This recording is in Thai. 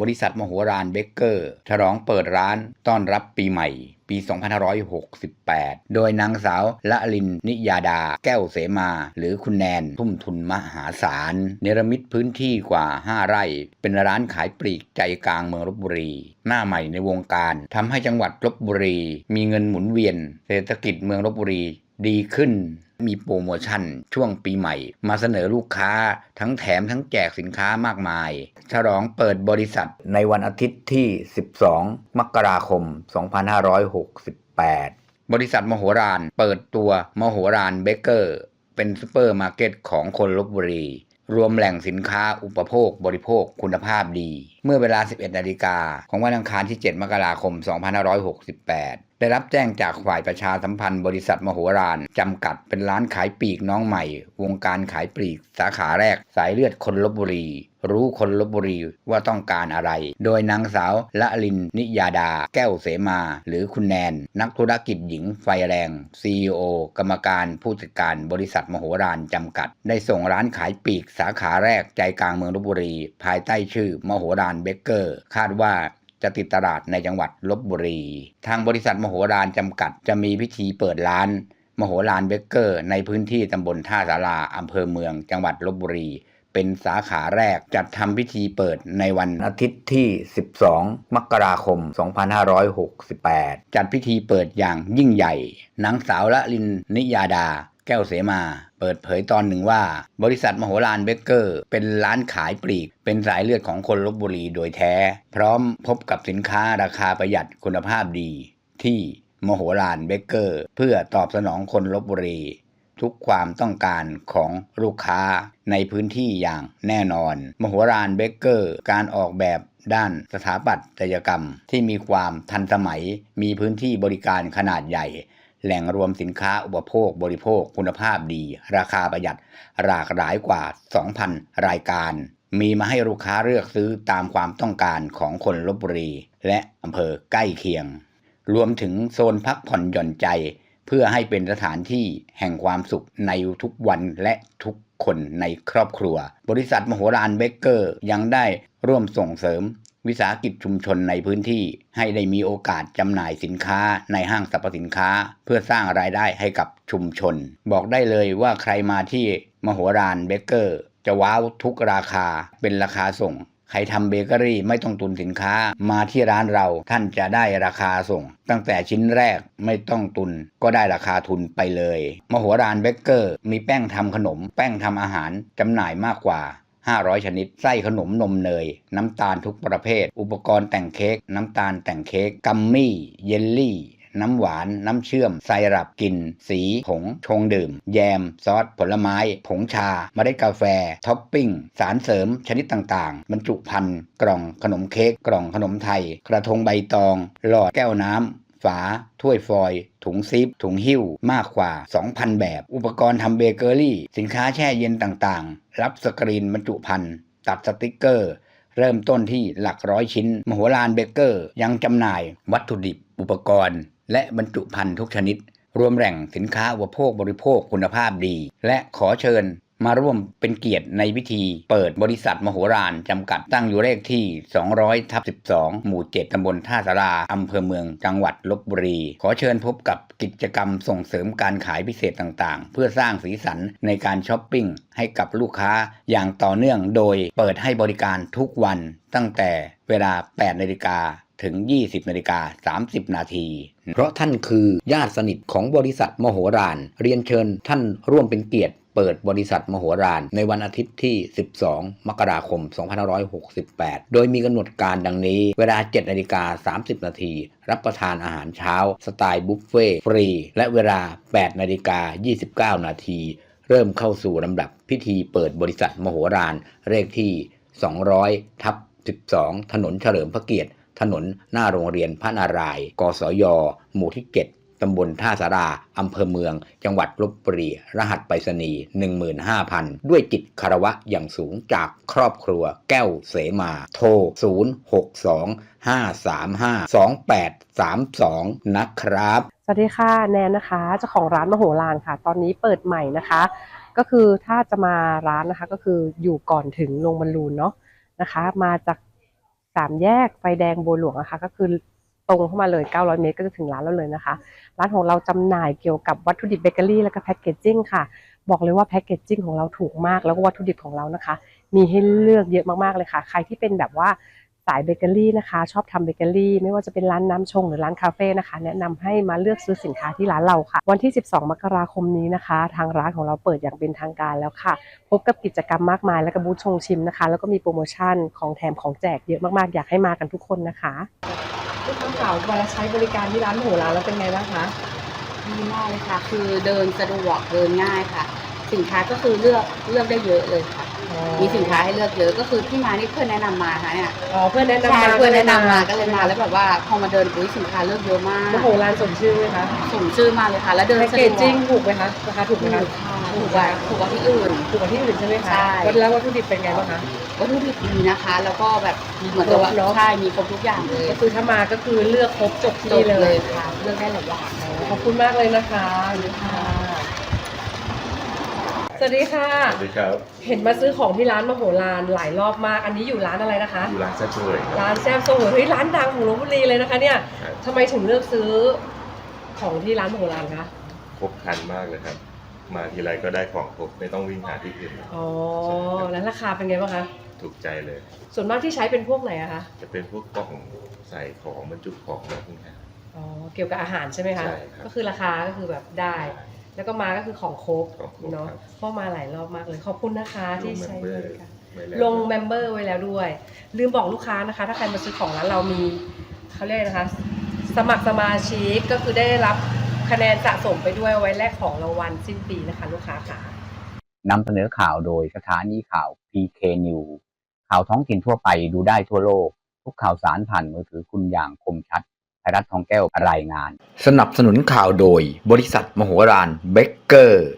บริษัทมโหฬารเบเกอร์ ฉลองเปิดร้านต้อนรับปีใหม่ ปี 2568 โดยนางสาวละลินนิยาดา แก้วเสมา หรือคุณแนน ทุ่มทุนมหาศาล เนรมิตพื้นที่กว่า 5 ไร่ เป็นร้านขายปลีกใจกลางเมืองลบบุรี หน้าใหม่ในวงการทำให้จังหวัดลบบุรี มีเงินหมุนเวียน เศรษฐกิจเมืองลบบุรี ดีขึ้น มีโปรโมชั่นช่วงปีใหม่ มาเสนอลูกค้าทั้งแถมทั้งแจกสินค้ามากมาย ฉลองเปิดบริษัทในวันอาทิตย์ที่ 12 มกราคม 2568 บริษัทมโหฬารเปิดตัวมโหฬารเบเกอร์ เป็นซูเปอร์มาร์เก็ตของคนลบบุรี รวมแหล่งสินค้าอุปโภคบริโภคคุณภาพดี เมื่อเวลา 11 นาฬิกา ของวันอังคารที่ 7 มกราคม 2568 ได้รับแจ้งจากฝ่ายประชาสัมพันธ์บริษัทมโหฬารจำกัดเป็นร้านขายปลีกน้องใหม่ วงการขายปลีกสาขาแรกสายเลือดคนลบบุรี รู้คนลบบุรีว่าต้องการอะไร โดยนางสาวละลินนิยาดา แก้วเสมา หรือคุณแนน นักธุรกิจหญิงไฟแรง CEO กรรมการผู้จัดการบริษัทมโหฬารจำกัด ได้ส่งร้านขายปลีกสาขาแรกใจกลางเมืองลบบุรี ภายใต้ชื่อมโหฬารเบเกอร์ คาดว่าจะติดตลาดในจังหวัดลบบุรี ทางบริษัทมโหฬารจำกัดจะมีพิธีเปิดร้าน มโหฬารเบเกอร์ ในพื้นที่ตำบลท่าสาราอำเภอเมืองจังหวัดลบบุรี เป็นสาขาแรกจัดทำพิธีเปิดในวันอาทิตย์ที่ 12 มกราคม 2568 จัดพิธีเปิดอย่างยิ่งใหญ่นางสาวละลินนิยาดาแก้วเสมาเปิดเผยตอนหนึ่งว่า บริษัทมโหฬารเบเกอร์ เป็นร้านขายปลีก เป็นสายเลือดของคนลบบุรีโดยแท้ พร้อมพบกับสินค้าราคาประหยัดคุณภาพดี ที่มโหฬารเบเกอร์ เพื่อตอบสนองคนลบบุรี ทุกความต้องการของลูกค้าในพื้นที่อย่างแน่นอน มโหฬารเบเกอร์ การออกแบบด้านสถาปัตยกรรม ที่มีความทันสมัย มีพื้นที่บริการขนาดใหญ่ แหล่งรวมสินค้าอุปโภคบริโภคคุณภาพดี ราคาประหยัด หลากหลายกว่า 2,000 รายการ มีมาให้ลูกค้าเลือกซื้อตามความต้องการของคนลบบุรี และอำเภอใกล้เคียง รวมถึงโซนพักผ่อนหย่อนใจ เพื่อให้เป็นสถานที่แห่งความสุขในทุกวันและทุกคนในครอบครัว บริษัทมโหฬารเบเกอร์ยังได้ร่วมส่งเสริมวิสาหกิจชุมชนในพื้นที่ให้ได้มีโอกาสจำหน่ายสินค้าในห้างสรรพสินค้า เพื่อสร้างรายได้ให้กับชุมชน บอกได้เลยว่าใครมาที่มโหฬารเบเกอร์ จะว้าวทุกราคาเป็นราคาส่ง ใครทำเบเกอรี่ไม่ต้องตุนสินค้ามาที่ร้านเราท่านจะได้ราคาส่ง ตั้งแต่ชิ้นแรกไม่ต้องตุนก็ได้ราคาทุนไปเลยมโหฬารเบเกอร์ มีแป้งทำขนม แป้งทำอาหารจำหน่ายมากกว่า 500 ชนิด ไส้ขนมนมเนย น้ำตาลทุกประเภท อุปกรณ์แต่งเค้กน้ำตาลแต่งเค้กกัมมี่ เยลลี่ น้ำหวาน น้ำเชื่อม ไซรัปกลิ่น สี ผง ชงดื่ม แยม ซอส ผลไม้ ผงชา เมล็ดกาแฟ ท็อปปิ้ง สารเสริม ชนิดต่างๆ บรรจุภัณฑ์ กล่องขนมเค้ก กล่องขนมไทย กระทงใบตอง หลอดแก้วน้ำ ฝา ถ้วยฟอยถุงซิป ถุงหิ้ว มากกว่า 2,000 แบบ อุปกรณ์ทำเบเกอรี่ สินค้าแช่เย็นต่างๆ รับสกรีนบรรจุภัณฑ์ ตัดสติกเกอร์ เริ่มต้นที่หลักร้อยชิ้น มโหฬารเบเกอร์ ยังจำหน่ายวัตถุดิบ อุปกรณ์ และบรรจุภัณฑ์ทุกชนิด รวมแหล่งสินค้าอุปโภคบริโภคคุณภาพดี และขอเชิญมาร่วมเป็นเกียรติในพิธีเปิดบริษัทมโหฬารจำกัดตั้งอยู่เลขที่ 200ทับ12 หมู่ 7ตำบลท่าสาราอำเภอเมืองจังหวัดลบบุรี ขอเชิญพบกับกิจกรรมส่งเสริมการขายพิเศษต่างๆ เพื่อสร้างสีสันในการช้อปปิ้งให้กับลูกค้าอย่างต่อเนื่องโดยเปิดให้บริการทุกวันตั้งแต่เวลา 8นาฬิกา ถึง 20นาฬิกา30 นาที เพราะท่านคือญาติสนิทของบริษัทมโหฬารเรียนเชิญท่านร่วมเป็นเกียรติเปิดบริษัทมโหฬารในวันอาทิตย์ที่ 12 มกราคม 2568 โดยมีกำหนดการดังนี้ เวลา 7 นาฬิกา 30 นาที รับประทานอาหารเช้า สไตล์บุฟเฟ่ต์ฟรี และเวลา 8 นาฬิกา 29 นาที เริ่มเข้าสู่ลำดับพิธีเปิดบริษัทมโหฬารเลขที่ 200 ทับ 12 ถนนเฉลิมพระเกียรติ ถนนหน้าโรงเรียนพระนารายณ์กศย หมู่ที่ 7ตำบลท่าสาราอำเภอเมือง จังหวัดลบบุรี รหัสไปรษณีย์15,000 ด้วยจิตคารวะอย่างสูงจากครอบครัวแก้วเสมา โทร 062-535-2832 นะครับ สวัสดีค่ะ แนนนะคะ เจ้าของร้านมโหฬารค่ะ ตอนนี้เปิดใหม่นะคะ ก็คือถ้าจะมาร้านนะคะ ก็คืออยู่ก่อนถึงโรงบอลลูนเนาะนะคะ มาจาก สามแยกไฟแดงบัวหลวงนะคะ ก็คือตรงเข้ามาเลย 900 เมตรก็จะถึงร้านเราเลยนะคะ ร้านของเราจำหน่ายเกี่ยวกับวัตถุดิบเบเกอรี่แล้วก็แพคเกจจิ้งค่ะ บอกเลยว่าแพคเกจจิ้งของเราถูกมาก แล้วก็วัตถุดิบของเรานะคะ มีให้เลือกเยอะมากๆเลยค่ะ ใครที่เป็นแบบว่า สายเบเกอรี่นะคะ ชอบทำเบเกอรี่ ไม่ว่าจะเป็นร้านน้ำชงหรือร้านคาเฟ่นะคะ แนะนำให้มาเลือกซื้อสินค้าที่ร้านเราค่ะ วันที่ 12 มกราคมนี้นะคะ ทางร้านของเราเปิดอย่างเป็นทางการแล้วค่ะ พบกับกิจกรรมมากมาย และก็บูธชงชิมนะคะ แล้วก็มีโปรโมชั่นของแถมของแจกเยอะมากๆ อยากให้มากันทุกคนนะคะลูกค้าสาวเวลาใช้บริการที่ร้านโหร้านแล้วเป็นไงบ้างคะดีมากเลยค่ะ คือเดินสะดวกเดินง่ายค่ะ สินค้าก็คือเลือกเลือกได้เยอะเลยค่ะ มีสินค้าให้เลือกเยอะก็คือที่มานี่เพื่อนแนะนำมาค่ะเนี่ยอ๋อเพื่อนแนะนำใช่มาเพื่อนแนะนำมาก็เลยมาแล้วแบบว่าพอมาเดินอุ้ยสินค้าเลือกเยอะมากโอ้โหร้านสมชื่อไหมคะสมชื่อมากเลยค่ะ แล้วเดินแพ็กสะเกดจวกจิ้งถูกไหมคะราคาถูกไหมถูคะกค่ะถูกกว่าถูกกว่าที่อื่น ถูกกว่าที่อื่นใช่ไหมคะใช่ แล้ววัตถุดิบเป็นไงบ้างคะ วัตถุดิบดีนะคะ แล้วก็แบบเหมือนกับว่าครบเนอะ ใช่มีครบทุกอย่างเลยก็คือถ้ามาก็คือเลือกครบจบจที่บเลเลยยค่ะเลือกได้หลายอย่างขอบคุณมากเลยนะคะ สวัสดีค่ะ สวัสดีครับ เห็นมาซื้อของที่ร้านมโหฬารหลายรอบมาก อันนี้อยู่ร้านอะไรนะคะ อยู่ร้านแซ่บช่วยครับร้านแซ่บโซโหเฮ้ยร้านดังของลบบุรีเลยนะคะเนี่ยครับทำไมถึงเลือกซื้อของที่ร้านมโหฬารคะ ครบครันมากเลยครับ มาทีไรก็ได้ของครบไม่ต้องวิ่งหาที่อื่น อ๋อ แล้วราคาเป็นไงบ้างคะ ถูกใจเลย ส่วนมากที่ใช้เป็นพวกไหนอะคะ จะเป็นพวกกล่องใส่ของบรรจุของแบบนี้ครับอ๋อ เกี่ยวกับอาหารใช่ไหมคะ ใช่ครับ ก็คือราคาก็คือแบบได้ แล้วก็มาก็คือของครบของครบเนาะครับ เพราะมาหลายรอบมากเลยขอบคุณนะคะที่ใช้บริการไว้แวลงเมมเบอร์ไว้แล้วด้วย ลืมบอกลูกค้านะคะ ถ้าใครมาซื้อของร้านเรามีเขาเรียกนะคะ สมัครสมาชิกก็คือได้รับคะแนนสะสมไปด้วยเอาไว้แลกของรางวัลสิ้นปีนะคะ ลูกค้าค่ะ นำเสนอข่าวโดยสถานีข่าว PK News ข่าวท้องถิ่นทั่วไปดูได้ทั่วโลก ทุกข่าวสารผ่านมือถือคุณอย่างคมชัด ไทยรัฐทองแก้วรายงาน สนับสนุนข่าวโดย บริษัทมโหฬารเบเกอร์